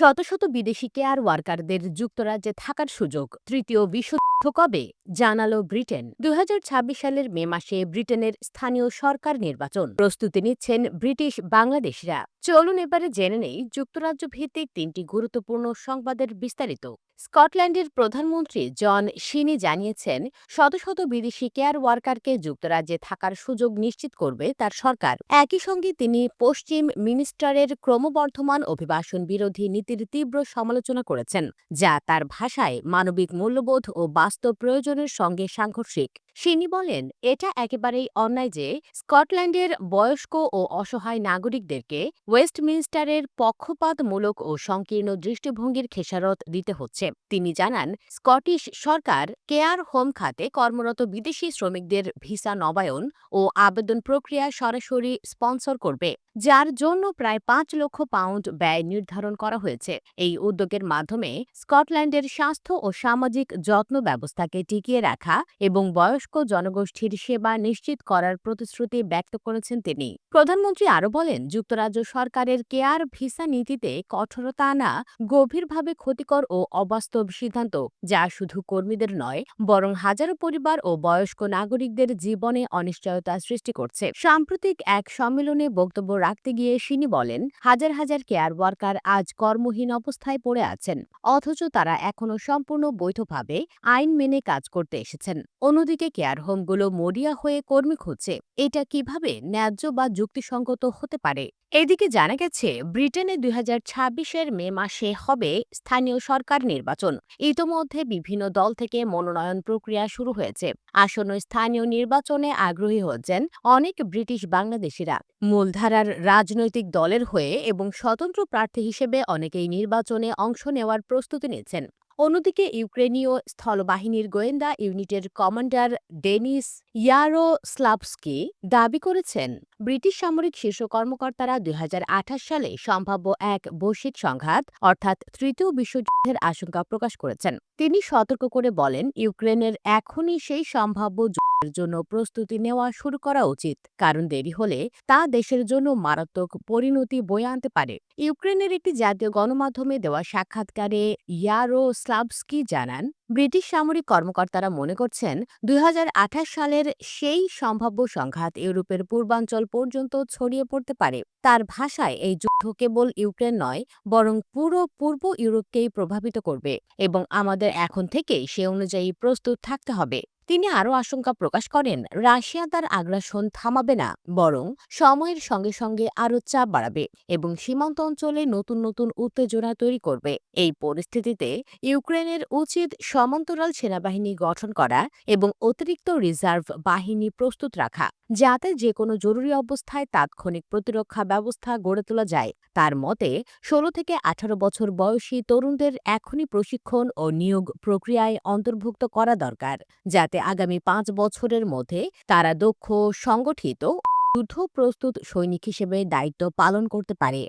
শত শত বিদেশি কেয়ার ওয়ার্কারদের যুক্তরাজ্যে থাকার সুযোগ। তৃতীয় বিশ্ব কবে? জানালো ব্রিটেন। দু হাজার ছাব্বিশ সালের মে মাসে ব্রিটেনের স্থানীয় সরকার নির্বাচন। প্রস্তুতি নিচ্ছেন ব্রিটিশ বাংলাদেশিরা। চলুন এবারে জেনে নেই যুক্তরাজ্য ভিত্তিক তিনটি গুরুত্বপূর্ণ সংবাদের বিস্তারিত। স্কটল্যান্ডের প্রধানমন্ত্রী জন শিনি জানিয়েছেন, শত শত বিদেশি কেয়ার ওয়ার্কারকে যুক্তরাজ্যে থাকার সুযোগ নিশ্চিত করবে তার সরকার। একই সঙ্গে তিনি পশ্চিম মিনিস্টারের ক্রমবর্ধমান অভিবাসন বিরোধী নীতির তীব্র সমালোচনা করেছেন, যা তার ভাষায় মানবিক মূল্যবোধ ও বাস্তব প্রয়োজনের সঙ্গে সাংঘর্ষিক। সিনি বলেন, এটা একেবারেই অন্যায় যে স্কটল্যান্ডের বয়স্ক ও অসহায় নাগরিকদেরকে ওয়েস্টমিনস্টারের পক্ষপাতমূলক ও সংকীর্ণ দৃষ্টিভঙ্গির খেসারত দিতে হচ্ছে। তিনি জানান, স্কটিশ সরকার কেয়ার হোম খাতে কর্মরত বিদেশি শ্রমিকদের ভিসা নবায়ন ও আবেদন প্রক্রিয়া সরাসরি স্পন্সর করবে। যার জন্য প্রায় পাঁচ লক্ষ পাউন্ড ব্যয় নির্ধারণ করা হয়েছে। এই উদ্যোগের মাধ্যমে স্কটল্যান্ডের স্বাস্থ্য ও সামাজিক যত্ন ব্যবস্থাকে টিকিয়ে রাখা এবং বয়স্ক জনগোষ্ঠীর সেবা নিশ্চিত করার প্রতিশ্রুতি ব্যক্ত করেছেন তিনি। প্রধানমন্ত্রী আরও বলেন, যুক্তরাজ্য সরকারের কেয়ার ভিসা নীতিতে কঠোরতা আনা গভীরভাবে ক্ষতিকর ও অবাস্তব সিদ্ধান্ত, যা শুধু কর্মীদের নয়, বরং হাজারো পরিবার ও বয়স্ক নাগরিকদের জীবনে অনিশ্চয়তা সৃষ্টি করছে। সাম্প্রতিক এক সম্মেলনে বক্তব্য রাখতে গিয়ে সিনি বলেন, হাজার হাজার কেয়ার ওয়ার্কার আজ কর্মহীন অবস্থায় পড়ে আছেন, অথচ তারা এখনও সম্পূর্ণ বৈধভাবে আইন মেনে কাজ করতে এসেছেন। অন্যদিকে কেয়ার হোমগুলো মরিয়া হয়ে কর্মী খুঁজছে, এটা কীভাবে ন্যায্য বা যুক্তিসঙ্গত হতে পারে? এদিকে জানা গেছে, ব্রিটেনে দুই এর মে মাসে হবে স্থানীয় সরকার নির্বাচন। ইতোমধ্যে বিভিন্ন দল থেকে মনোনয়ন প্রক্রিয়া শুরু হয়েছে। আসন্ন স্থানীয় নির্বাচনে আগ্রহী হচ্ছেন অনেক ব্রিটিশ বাংলাদেশিরা। মূলধারার রাজনৈতিক দলের হয়ে এবং স্বতন্ত্র প্রার্থী হিসেবে অনেকেই নির্বাচনে অংশ নেওয়ার প্রস্তুতি নিচ্ছেন অন্যদিকে ইউক্রেনীয় স্থলবাহিনীর গোয়েন্দা ইউনিটের কমান্ডার ডেনিস ইয়ারো স্লাভস্কি দাবি করেছেন, ব্রিটিশ সামরিক শীর্ষ কর্মকর্তারা দুই সালে সম্ভাব্য এক বৈশ্বিক সংঘাত, অর্থাৎ তৃতীয় বিশ্বযুদ্ধের আশঙ্কা প্রকাশ করেছেন। তিনি সতর্ক করে বলেন, ইউক্রেনের এখনই সেই সম্ভাব্য যুদ্ধের জন্য প্রস্তুতি নেওয়া শুরু করা উচিত, কারণ দেরি হলে তা দেশের জন্য মারাত্মক পরিণতি বয়ে আনতে পারে। ইউক্রেনের একটি জাতীয় গণমাধ্যমে দেওয়া সাক্ষাৎকারে ইয়ারো স্লাভস্কি জানান ব্রিটিশ সামরিক কর্মকর্তারা মনে করছেন দুই হাজার আঠাশ সালের সেই সম্ভাব্য সংঘাত ইউরোপের পূর্বাঞ্চল পর্যন্ত ছড়িয়ে পড়তে পারে। তার ভাষায় এই যুদ্ধ কেবল ইউক্রেন নয়, বরং পুরো পূর্ব ইউরোপকেই প্রভাবিত করবে এবং আমাদের এখন থেকেই সে অনুযায়ী প্রস্তুত থাকতে হবে। তিনি আরও আশঙ্কা প্রকাশ করেন, রাশিয়া তার আগ্রাসন থামাবে না, বরং সময়ের সঙ্গে সঙ্গে আরও চাপ বাড়াবে এবং সীমান্ত অঞ্চলে নতুন নতুন উত্তেজনা তৈরি করবে। এই পরিস্থিতিতে ইউক্রেনের উচিত সমান্তরাল সেনাবাহিনী গঠন করা এবং অতিরিক্ত রিজার্ভ বাহিনী প্রস্তুত রাখা, যাতে যে কোনো জরুরি অবস্থায় তাৎক্ষণিক প্রতিরক্ষা ব্যবস্থা গড়ে তোলা যায়। তার মতে, ষোলো থেকে আঠারো বছর বয়সী তরুণদের এখনই প্রশিক্ষণ ও নিয়োগ প্রক্রিয়ায় অন্তর্ভুক্ত করা দরকার, যাতে আগামী পাঁচ বছরের মধ্যে তারা দক্ষ, সংগঠিত, যুদ্ধ প্রস্তুত সৈনিক হিসেবে দায়িত্ব পালন করতে পারে।